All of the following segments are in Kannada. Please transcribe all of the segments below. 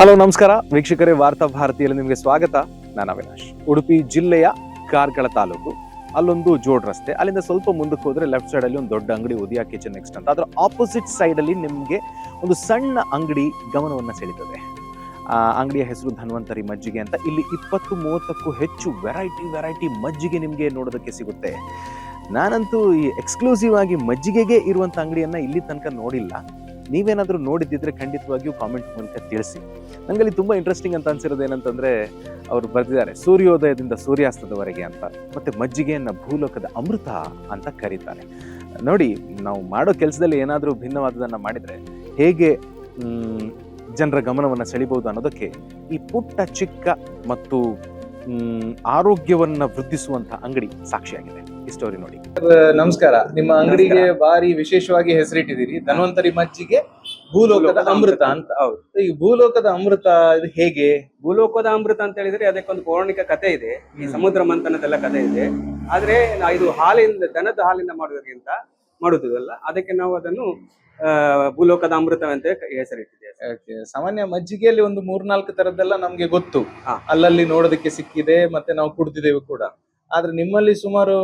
ಹಲೋ, ನಮಸ್ಕಾರ. ವೀಕ್ಷಕರೇ, ವಾರ್ತಾ ಭಾರತಿಯಲ್ಲಿ ನಿಮಗೆ ಸ್ವಾಗತ. ನಾನು ಅವಿನಾಶ್. ಉಡುಪಿ ಜಿಲ್ಲೆಯ ಕಾರ್ಕಳ ತಾಲೂಕು. ಅಲ್ಲೊಂದು ಜೋಡ್ ರಸ್ತೆ. ಅಲ್ಲಿಂದ ಸ್ವಲ್ಪ ಮುಂದಕ್ಕೆ ಹೋದ್ರೆ ಲೆಫ್ಟ್ ಅಲ್ಲಿ ಒಂದು ದೊಡ್ಡ ಅಂಗಡಿ, ಉದಯ ಕಿಚನ್ ನೆಕ್ಸ್ಟ್ ಅಂತ. ಅದರ ಆಪೋಸಿಟ್ ಸೈಡ್ ಅಲ್ಲಿ ನಿಮಗೆ ಒಂದು ಸಣ್ಣ ಅಂಗಡಿ ಗಮನವನ್ನು ಸೆಳೀತದೆ. ಆ ಅಂಗಡಿಯ ಹೆಸರು ಧನ್ವಂತರಿ ಮಜ್ಜಿಗೆ ಅಂತ. ಇಲ್ಲಿ ಇಪ್ಪತ್ತು, ಮೂವತ್ತಕ್ಕೂ ಹೆಚ್ಚು ವೆರೈಟಿ ವೆರೈಟಿ ಮಜ್ಜಿಗೆ ನಿಮಗೆ ನೋಡೋದಕ್ಕೆ ಸಿಗುತ್ತೆ. ನಾನಂತೂ ಈ ಎಕ್ಸ್ಕ್ಲೂಸಿವ್ ಆಗಿ ಮಜ್ಜಿಗೆಗೆ ಇರುವಂತ ಅಂಗಡಿಯನ್ನ ಇಲ್ಲಿ ತನಕ ನೋಡಿಲ್ಲ. ನೀವೇನಾದ್ರೂ ನೋಡಿದ್ದಿದ್ರೆ ಖಂಡಿತವಾಗಿಯೂ ಕಾಮೆಂಟ್ ಮೂಲಕ ತಿಳಿಸಿ. ನಂಗಲ್ಲಿ ತುಂಬಾ ಇಂಟ್ರೆಸ್ಟಿಂಗ್ ಅಂತ ಅನ್ಸಿರೋದು ಏನಂತಂದ್ರೆ, ಅವರು ಬರೆದಿದ್ದಾರೆ, ಸೂರ್ಯೋದಯದಿಂದ ಸೂರ್ಯಾಸ್ತದವರೆಗೆ ಅಂತ. ಮತ್ತೆ ಮಜ್ಜಿಗೆಯನ್ನ ಭೂಲೋಕದ ಅಮೃತ ಅಂತ ಕರೀತಾರೆ. ನೋಡಿ, ನಾವು ಮಾಡೋ ಕೆಲಸದಲ್ಲಿ ಏನಾದರೂ ಭಿನ್ನವಾದದನ್ನು ಮಾಡಿದ್ರೆ ಹೇಗೆ ಜನರ ಗಮನವನ್ನು ಸೆಳಿಬಹುದು ಅನ್ನೋದಕ್ಕೆ ಈ ಪುಟ್ಟ, ಚಿಕ್ಕ ಮತ್ತು ಆರೋಗ್ಯವನ್ನು ವೃದ್ಧಿಸುವಂಥ ಅಂಗಡಿ ಸಾಕ್ಷಿಯಾಗಿದೆ. ಈ ಸ್ಟೋರಿ ನೋಡಿ. ನಮಸ್ಕಾರ. ನಿಮ್ಮ ಅಂಗಡಿಗೆ ಬಾರಿ ವಿಶೇಷವಾಗಿ ಹೆಸರಿಟ್ಟಿದ್ದೀರಿ. ಧನ್ವಂತರಿ ಮಜ್ಜಿಗೆ ಭೂಲೋಕದ ಅಮೃತ ಅಂತ. ಹೌದು ಈ ಭೂಲೋಕದ ಅಮೃತ ಇದು ಹೇಗೆ? ಭೂಲೋಕದ ಅಮೃತ ಅಂತ ಹೇಳಿದ್ರೆ ಅದಕ್ಕೊಂದು ಪೌರಾಣಿಕ ಕಥೆ ಇದೆ. ಈ. ಸಮುದ್ರ ಮಂಥನದೆಲ್ಲ ಕಥೆ ಇದೆ. ಆದ್ರೆ ಇದು ಹಾಲಿಂದ ದನದ ಹಾಲಿಂದ ಮಾಡುವುದಕ್ಕಿಂತ ಮಾಡುವುದಲ್ಲ ಅದಕ್ಕೆ ನಾವು ಅದನ್ನು ಭೂಲೋಕದ ಅಮೃತ ಅಂತ ಹೆಸರಿಟ್ಟಿದ್ದೇವೆ. ಸಾಮಾನ್ಯ ಮಜ್ಜಿಗೆಯಲ್ಲಿ ಒಂದು ಮೂರ್ನಾಲ್ಕು ತರದ್ದೆಲ್ಲ ನಮ್ಗೆ ಗೊತ್ತು. ಅಲ್ಲಲ್ಲಿ ನೋಡೋದಕ್ಕೆ ಸಿಕ್ಕಿದೆ ಮತ್ತೆ ನಾವು ಕುಡ್ದಿದ್ದೇವೆ ಕೂಡ. ಆದ್ರೆ ನಿಮ್ಮಲ್ಲಿ ಸುಮಾರು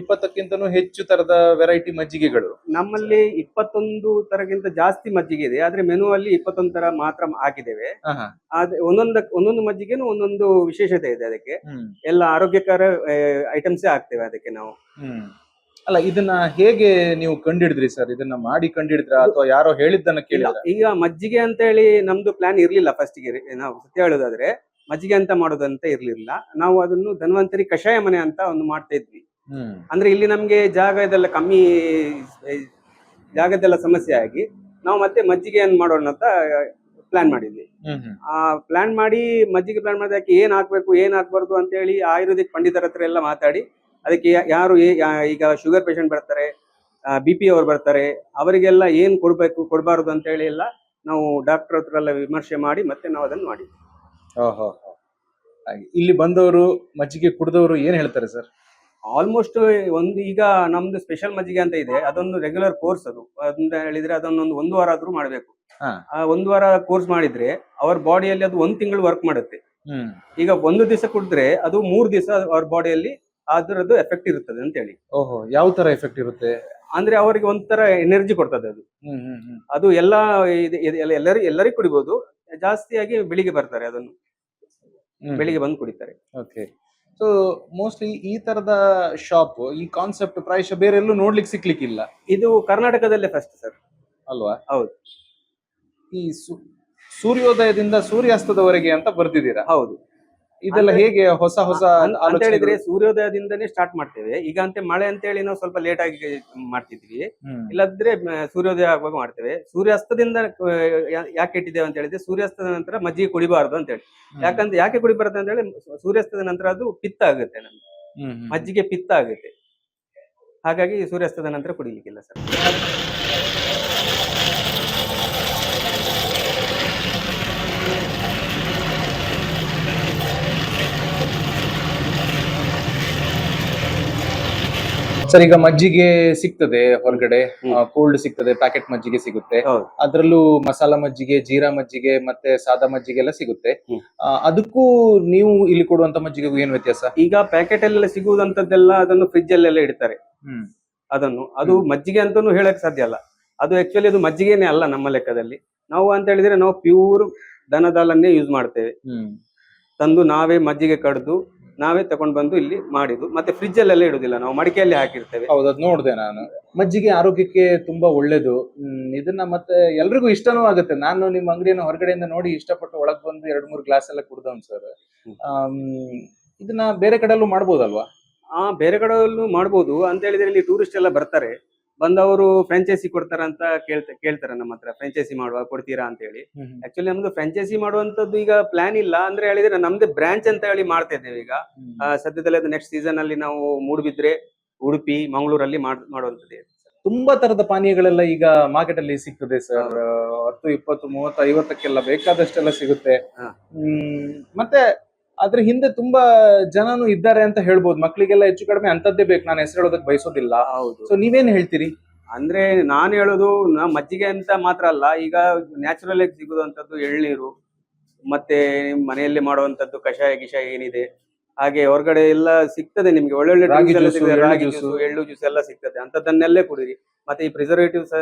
ಇಪ್ಪತ್ತಕ್ಕಿಂತನೂ ಹೆಚ್ಚು ತರದ ವೆರೈಟಿ ಮಜ್ಜಿಗೆಗಳು. ನಮ್ಮಲ್ಲಿ ಇಪ್ಪತ್ತೊಂದು ತರಗಿಂತ ಜಾಸ್ತಿ ಮಜ್ಜಿಗೆ ಇದೆ. ಆದ್ರೆ ಮೆನು ಅಲ್ಲಿ ಇಪ್ಪತ್ತೊಂದು ತರ ಮಾತ್ರ ಹಾಕಿದ್ದೇವೆ. ಆದ್ರೆ ಒಂದೊಂದು ಒಂದೊಂದು ಮಜ್ಜಿಗೆನೂ ಒಂದೊಂದು ವಿಶೇಷತೆ ಇದೆ ಅದಕ್ಕೆ. ಎಲ್ಲ ಆರೋಗ್ಯಕರ ಐಟಮ್ಸೇ ಹಾಕ್ತೇವೆ ಅದಕ್ಕೆ ನಾವು. ಅಲ್ಲ ಇದನ್ನ ಹೇಗೆ ನೀವು ಕಂಡಿಡಿದ್ರಿ ಸರ್? ಇದನ್ನ ಮಾಡಿ ಕಂಡಿಡಿದ್ರ? ಅಥವಾ ಯಾರೋ ಹೇಳಿದ್ದನ್ನ ಕೇಳಿಲ್ಲ ಈಗ ಮಜ್ಜಿಗೆ ಅಂತ ಹೇಳಿ ನಮ್ದು ಪ್ಲಾನ್ ಇರ್ಲಿಲ್ಲ ಫಸ್ಟ್ಗೆ ನಾವು ಸತ್ಯ ಹೇಳೋದಾದ್ರೆ ಮಜ್ಜಿಗೆ ಅಂತ ಮಾಡೋದಂತ ಇರ್ಲಿಲ್ಲ. ನಾವು ಅದನ್ನು ಧನ್ವಂತರಿ ಕಷಾಯ ಮನೆ ಅಂತ ಒಂದು ಮಾಡ್ತಾ ಇದ್ವಿ. ಅಂದ್ರೆ ಇಲ್ಲಿ ನಮ್ಗೆ ಜಾಗದೆಲ್ಲ ಕಮ್ಮಿ ಜಾಗದೆಲ್ಲ ಸಮಸ್ಯೆ ಆಗಿ ನಾವು ಮತ್ತೆ ಮಜ್ಜಿಗೆಯನ್ನು ಮಾಡೋಣ ಅಂತ ಪ್ಲಾನ್ ಮಾಡಿದ್ವಿ. ಆ ಪ್ಲಾನ್ ಮಾಡಿ ಮಜ್ಜಿಗೆ ಪ್ಲಾನ್ ಮಾಡಿದಕ್ಕೆ ಏನ್ ಹಾಕ್ಬೇಕು ಏನ್ ಹಾಕ್ಬಾರ್ದು ಅಂತ ಹೇಳಿ ಆಯುರ್ವೇದಿಕ್ ಪಂಡಿತರ ಹತ್ರ ಎಲ್ಲ ಮಾತಾಡಿ ಅದಕ್ಕೆ ಯಾರು ಈಗ ಶುಗರ್ ಪೇಷಂಟ್ ಬರ್ತಾರೆ ಬಿ ಪಿ ಅವರು ಬರ್ತಾರೆ ಅವರಿಗೆಲ್ಲ ಏನ್ ಕೊಡ್ಬೇಕು ಕೊಡಬಾರ್ದು ಅಂತ ಹೇಳಿ ಎಲ್ಲ ನಾವು ಡಾಕ್ಟರ್ ಹತ್ರ ಎಲ್ಲ ವಿಮರ್ಶೆ ಮಾಡಿ ಮತ್ತೆ ನಾವು ಅದನ್ನು ಮಾಡಿ ಓಹೋ ಹಾಗೆ. ಇಲ್ಲಿ ಬಂದವರು ಮಜ್ಜಿಗೆ ಕುಡಿದವರು ಏನ್ ಹೇಳ್ತಾರೆ ಸರ್? ಆಲ್ಮೋಸ್ಟ್ ಒಂದು ಈಗ ನಮ್ದು ಸ್ಪೆಷಲ್ ಮಜ್ಜಿಗೆ ಅಂತ ಇದೆ. ಅದೊಂದು ರೆಗ್ಯುಲರ್ ಕೋರ್ಸ್ ಅದು. ಅಂತ ಹೇಳಿದ್ರೆ ಅದನ್ನೊಂದು ಒಂದು ವಾರ ಆದ್ರೂ ಮಾಡಬೇಕು. ಹಾ. ಆ ಒಂದು ವಾರ ಕೋರ್ಸ್ ಮಾಡಿದ್ರೆ ಅವ್ರ ಬಾಡಿಯಲ್ಲಿ ಅದು ಒಂದ್ ತಿಂಗಳು ವರ್ಕ್ ಮಾಡುತ್ತೆ. ಹ್ಮ್. ಈಗ ಒಂದು ದಿವಸ ಕುಡಿದ್ರೆ ಅದು ಮೂರು ದಿವಸ ಅವ್ರ ಬಾಡಿಯಲ್ಲಿ ಅದರದ್ದು ಎಫೆಕ್ಟ್ ಇರುತ್ತದೆ ಅಂತ ಹೇಳಿ. ಓಹೋ ಯಾವ ತರ ಎಫೆಕ್ಟ್ ಇರುತ್ತೆ? ಅಂದ್ರೆ ಅವರಿಗೆ ಒಂಥರ ಎನರ್ಜಿ ಕೊಡ್ತದೆ ಅದು. ಹ್ಮ್ ಹ್ಮ್ ಹ್ಮ್. ಅದು ಎಲ್ಲ ಎಲ್ಲ- ಎಲ್ಲರಿ ಎಲ್ಲರಿಗೂ ಕುಡಿಬಹುದು ಜಾಸ್ತಿಯಾಗಿ ಬೆಳಿಗ್ಗೆ ಬರ್ತಾರೆ ಅದನ್ನು. ಬೆಳಿಗ್ಗೆ ಬಂದು ಕುಡಿತಾರೆ. ಓಕೆ. ಸೊ ಮೋಸ್ಟ್ಲಿ ಈ ತರದ ಶಾಪ್ ಈ ಕಾನ್ಸೆಪ್ಟ್ ಪ್ರಾಯಶ ಬೇರೆ ಎಲ್ಲೂ ನೋಡ್ಲಿಕ್ಕೆ ಸಿಕ್ಲಿಕ್ಕಿಲ್ಲ. ಇದು ಕರ್ನಾಟಕದಲ್ಲೇ ಫಸ್ಟ್ ಸರ್ ಅಲ್ವಾ? ಹೌದು. ಈ ಸು- ಸೂರ್ಯೋದಯದಿಂದ ಸೂರ್ಯಾಸ್ತದವರೆಗೆ ಅಂತ ಬರ್ತಿದ್ದೀರಾ? ಹೌದು. ಇದೆಲ್ಲ ಹೇಗೆ ಹೊಸ ಹೊಸ ಅಂತ ಹೇಳಿದ್ರೆ? ಸೂರ್ಯೋದಯದಿಂದನೇ ಸ್ಟಾರ್ಟ್ ಮಾಡ್ತೇವೆ. ಈಗ ಅಂತ ಮಳೆ ಅಂತ ಹೇಳಿ ನಾವು ಸ್ವಲ್ಪ ಲೇಟ್ ಆಗಿ ಮಾಡ್ತಿದ್ವಿ. ಇಲ್ಲದ್ರೆ ಸೂರ್ಯೋದಯ ಆಗುವಾಗ ಮಾಡ್ತೇವೆ. ಸೂರ್ಯಾಸ್ತದಿಂದ ಯಾಕೆ ಇಟ್ಟಿದ್ದೇವೆ ಅಂತ ಹೇಳಿದ್ರೆ ಸೂರ್ಯಾಸ್ತದ ನಂತರ ಮಜ್ಜಿಗೆ ಕುಡಿಬಾರ್ದು ಅಂತ ಹೇಳಿ. ಯಾಕಂತ ಯಾಕಂದ್ರೆ ಯಾಕೆ ಕುಡಿಬಾರ್ದು ಅಂತ ಹೇಳಿ ಸೂರ್ಯಾಸ್ತದ ನಂತರ ಅದು ಪಿತ್ತ ಆಗುತ್ತೆ ನಮ್ಗೆ. ಮಜ್ಜಿಗೆ ಪಿತ್ತ ಆಗುತ್ತೆ. ಹಾಗಾಗಿ ಸೂರ್ಯಾಸ್ತದ ನಂತರ ಕುಡಿಲಿಕ್ಕಿಲ್ಲ ಸರ್. ಸರ್ ಈಗ ಮಜ್ಜಿಗೆ ಸಿಗ್ತದೆ ಹೊರಗಡೆ ಕೋಲ್ಡ್ ಸಿಗ್ತದೆ ಪ್ಯಾಕೆಟ್ ಮಜ್ಜಿಗೆ ಸಿಗುತ್ತೆ. ಹೌದು. ಅದರಲ್ಲೂ ಮಸಾಲಾ ಮಜ್ಜಿಗೆ ಜೀರಾ ಮಜ್ಜಿಗೆ ಮತ್ತೆ ಸಾದಾ ಮಜ್ಜಿಗೆ ಎಲ್ಲ ಸಿಗುತ್ತೆ. ಹ್ಮ್. ಆ, ಅದಕ್ಕೂ ನೀವು ಇಲ್ಲಿ ಕೊಡುವಂತ ಮಜ್ಜಿಗೆಗೂ ಏನ್ ವ್ಯತ್ಯಾಸ? ಈಗ ಪ್ಯಾಕೆಟ್ ಅಲ್ಲೆಲ್ಲ ಸಿಗುವುದಂತದ್ದೆಲ್ಲ ಅದನ್ನು ಫ್ರಿಜ್ ಅಲ್ಲೆಲ್ಲ ಇಡ್ತಾರೆ. ಹ್ಮ್. ಅದನ್ನು. ಅದು ಮಜ್ಜಿಗೆ ಅಂತಾನು ಹೇಳಕ್ ಸಾಧ್ಯ ಅಲ್ಲ. ಅದು ಆಕ್ಚುಲಿ ಅದು ಮಜ್ಜಿಗೆನೇ ಅಲ್ಲ ನಮ್ಮ ಲೆಕ್ಕದಲ್ಲಿ. ನಾವು ಅಂತ ಹೇಳಿದ್ರೆ ನಾವು ಪ್ಯೂರ್ ದನದಾಲನ್ನೇ ಯೂಸ್ ಮಾಡ್ತೇವೆ. ಹ್ಮ್. ತಂದು ನಾವೇ ಮಜ್ಜಿಗೆ ಕಡ್ದು ನಾವೇ ತಗೊಂಡ್ ಬಂದು ಇಲ್ಲಿ ಮಾಡಿದ್ದು. ಮತ್ತೆ ಫ್ರಿಜ್ ಅಲ್ಲೆಲ್ಲ ಇಡುದಿಲ್ಲ. ನಾವು ಮಡಿಕೆಯಲ್ಲಿ ಹಾಕಿರ್ತೇವೆ. ಹೌದು ಅದು ನೋಡಿದೆ ನಾನು. ಮಜ್ಜಿಗೆ ಆರೋಗ್ಯಕ್ಕೆ ತುಂಬಾ ಒಳ್ಳೇದು. ಹ್ಮ್, ಇದನ್ನ ಮತ್ತೆ ಎಲ್ರಿಗೂ ಇಷ್ಟನೂ ಆಗುತ್ತೆ. ನಾನು ನಿಮ್ಮ ಅಂಗಡಿಯನ್ನು ಹೊರಗಡೆಯಿಂದ ನೋಡಿ ಇಷ್ಟಪಟ್ಟು ಒಳಗ್ ಬಂದು ಎರಡ್ ಮೂರು ಗ್ಲಾಸ್ ಎಲ್ಲ ಕುಡ್ದವ್ ಸರ್ ಹ್ಮ್. ಇದನ್ನ ಬೇರೆ ಕಡೆಲ್ಲೂ ಮಾಡ್ಬೋದಲ್ವಾ? ಆ ಬೇರೆ ಕಡೆಯಲ್ಲೂ ಮಾಡ್ಬೋದು. ಅಂತ ಹೇಳಿದ್ರೆ ಇಲ್ಲಿ ಟೂರಿಸ್ಟ್ ಎಲ್ಲ ಬರ್ತಾರೆ. ಬಂದವರು ಫ್ರಾಂಚೈಸಿ ಕೊಡ್ತಾರ ಅಂತ ಕೇಳ್ತ ಕೇಳ್ತಾರೆ ನಮ್ಮ ಹತ್ರ ಫ್ರಾಂಚೈಸಿ ಮಾಡುವ ಕೊಡ್ತೀರಾ ಅಂತ ಹೇಳಿ. ಆಕ್ಚುಲಿ ನಮ್ದು ಫ್ರಾಂಚೈಸಿ ಮಾಡುವಂತದ್ದು ಈಗ ಪ್ಲಾನ್ ಇಲ್ಲ ಅಂದ್ರೆ ಹೇಳಿದ್ರೆ ನಮ್ದೇ ಬ್ರಾಂಚ್ ಅಂತ ಹೇಳಿ ಮಾಡ್ತಾ ಇದ್ದೇವೆ ಈಗ. ಸದ್ಯದಲ್ಲೇ ಅದು ನೆಕ್ಸ್ಟ್ ಸೀಸನ್ ಅಲ್ಲಿ ನಾವು ಮೂಡಬಿದ್ರೆ ಉಡುಪಿ ಮಂಗಳೂರಲ್ಲಿ ಮಾಡುವಂತದ್ದೇ ತುಂಬಾ ತರದ ಪಾನೀಯಗಳೆಲ್ಲ ಈಗ ಮಾರ್ಕೆಟ್ ಅಲ್ಲಿ ಸಿಗ್ತದೆ ಸರ್ ಹತ್ತು ಇಪ್ಪತ್ತು ಮೂವತ್ತು ಐವತ್ತಕ್ಕೆಲ್ಲ ಬೇಕಾದಷ್ಟೆಲ್ಲ ಸಿಗುತ್ತೆ. ಮತ್ತೆ ಅದ್ರ ಹಿಂದೆ ತುಂಬಾ ಜನನು ಇದ್ದಾರೆ ಅಂತ ಹೇಳ್ಬೋದು. ಮಕ್ಕಳಿಗೆಲ್ಲ ಹೆಚ್ಚು ಕಡಿಮೆ ಅಂತದ್ದೇ ಬೇಕು. ನಾನು ಹೆಸರು ಹೇಳೋದಕ್ಕೆ ಬಯಸೋದಿಲ್ಲ. ಹೌದು. ಸೊ ನೀವೇನ್ ಹೇಳ್ತೀರಿ? ಅಂದ್ರೆ ನಾನು ಹೇಳೋದು ಮಜ್ಜಿಗೆ ಅಂತ ಮಾತ್ರ ಅಲ್ಲ. ಈಗ ನ್ಯಾಚುರಲ್ ಆಗಿ ಸಿಗುವಂತದ್ದು ಎಳ್ನೀರು ಮತ್ತೆ ಮನೆಯಲ್ಲಿ ಮಾಡುವಂತದ್ದು ಕಷಾಯ ಗಿಷಾಯ ಏನಿದೆ ಹಾಗೆ ಹೊರಗಡೆ ಎಲ್ಲ ಸಿಗ್ತದೆ ನಿಮ್ಗೆ. ಒಳ್ಳೊಳ್ಳೆ ರಾಗಿ. ಜ್ಯೂಸು ಎಳ್ಳು ಜ್ಯೂಸ್ ಎಲ್ಲ ಸಿಗ್ತದೆ. ಅಂತದನ್ನೆಲ್ಲೇ ಕುಡೀರಿ. ಮತ್ತೆ ಈ ಪ್ರಿಸರ್ವೇಟಿವ್ಸ್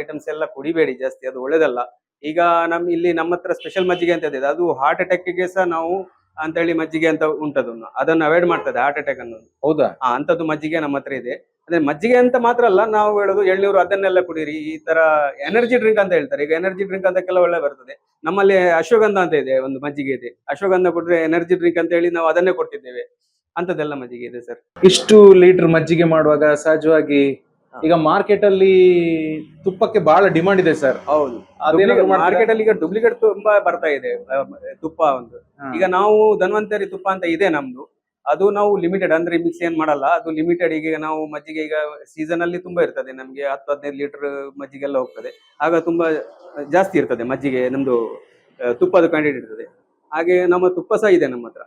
ಐಟಮ್ಸ್ ಎಲ್ಲ ಕುಡಿಬೇಡಿ ಜಾಸ್ತಿ. ಅದು ಒಳ್ಳೇದಲ್ಲ. ಈಗ ನಮ್ ಇಲ್ಲಿ ನಮ್ಮ ಹತ್ರ ಸ್ಪೆಷಲ್ ಮಜ್ಜಿಗೆ ಅಂತ ಇದೆ ಅದು ಹಾರ್ಟ್ ಅಟ್ಯಾಕ್ಗೆ ಸಹ ನಾವು ಅಂತೇಳಿ ಮಜ್ಜಿಗೆ ಅಂತ ಉಂಟದನ್ನು ಅದನ್ನು ಅವಾಯ್ಡ್ ಮಾಡ್ತದೆ ಹಾರ್ಟ್ ಅಟ್ಯಾಕ್ ಅನ್ನೋದು. ಹೌದಾ? ಆ ಅಂತದ್ದು ಮಜ್ಜಿಗೆ ನಮ್ಮ ಹತ್ರ ಇದೆ. ಅದೇ ಮಜ್ಜಿಗೆ ಅಂತ ಮಾತ್ರ ಅಲ್ಲ ನಾವು ಹೇಳೋದು ಎಳ್ನೀರು ಅದನ್ನೆಲ್ಲ ಕುಡೀರಿ ಈ ತರ ಎನರ್ಜಿ ಡ್ರಿಂಕ್ ಅಂತ ಹೇಳ್ತಾರೆ. ಈಗ ಎನರ್ಜಿ ಡ್ರಿಂಕ್ ಅಂತ ಕೆಲವು ಒಳ್ಳೆ ಬರ್ತದೆ. ನಮ್ಮಲ್ಲಿ ಅಶ್ವಗಂಧ ಅಂತ ಇದೆ ಒಂದು ಮಜ್ಜಿಗೆ ಇದೆ. ಅಶ್ವಗಂಧ ಕೊಟ್ರೆ ಎನರ್ಜಿ ಡ್ರಿಂಕ್ ಅಂತ ಹೇಳಿ ನಾವು ಅದನ್ನೇ ಕೊಡ್ತಿದ್ದೇವೆ. ಅಂತದೆಲ್ಲ ಮಜ್ಜಿಗೆ ಇದೆ ಸರ್ ಇಷ್ಟು ಲೀಟರ್ ಮಜ್ಜಿಗೆ ಮಾಡುವಾಗ ಸಹಜವಾಗಿ ಹಾ. ಈಗ ಮಾರ್ಕೆಟ್ ಅಲ್ಲಿ ತುಪ್ಪಕ್ಕೆ ಬಹಳ ಡಿಮಾಂಡ್ ಇದೆ ಸರ್. ಹೌದು. ಮಾರ್ಕೆಟ್ ಅಲ್ಲಿ ಈಗ ಡೂಪ್ಲಿಕೇಟ್ ತುಂಬಾ ಬರ್ತಾ ಇದೆ ತುಪ್ಪ ಒಂದು. ಈಗ ನಾವು ಧನ್ವಂತರಿ ತುಪ್ಪ ಅಂತ ಇದೆ ನಮ್ದು. ಅದು ನಾವು ಲಿಮಿಟೆಡ್ ಅಂದ್ರೆ ಮಿಕ್ಸ್ ಏನ್ ಮಾಡಲ್ಲ. ಅದು ಲಿಮಿಟೆಡ್ ಈಗ ನಾವು ಮಜ್ಜಿಗೆ ಈಗ ಸೀಸನ್ ಅಲ್ಲಿ ತುಂಬಾ ಇರ್ತದೆ. ನಮ್ಗೆ ಹತ್ತು ಹದಿನೈದು ಲೀಟರ್ ಮಜ್ಜಿಗೆ ಎಲ್ಲ ಹೋಗ್ತದೆ. ಆಗ ತುಂಬಾ ಜಾಸ್ತಿ ಇರ್ತದೆ ಮಜ್ಜಿಗೆ ನಮ್ದು ತುಪ್ಪದ ಕ್ವಾಂಟಿಟಿ ಇರ್ತದೆ. ಹಾಗೆ ನಮ್ಮ ತುಪ್ಪ ಸಹ ಇದೆ ನಮ್ಮ ಹತ್ರ.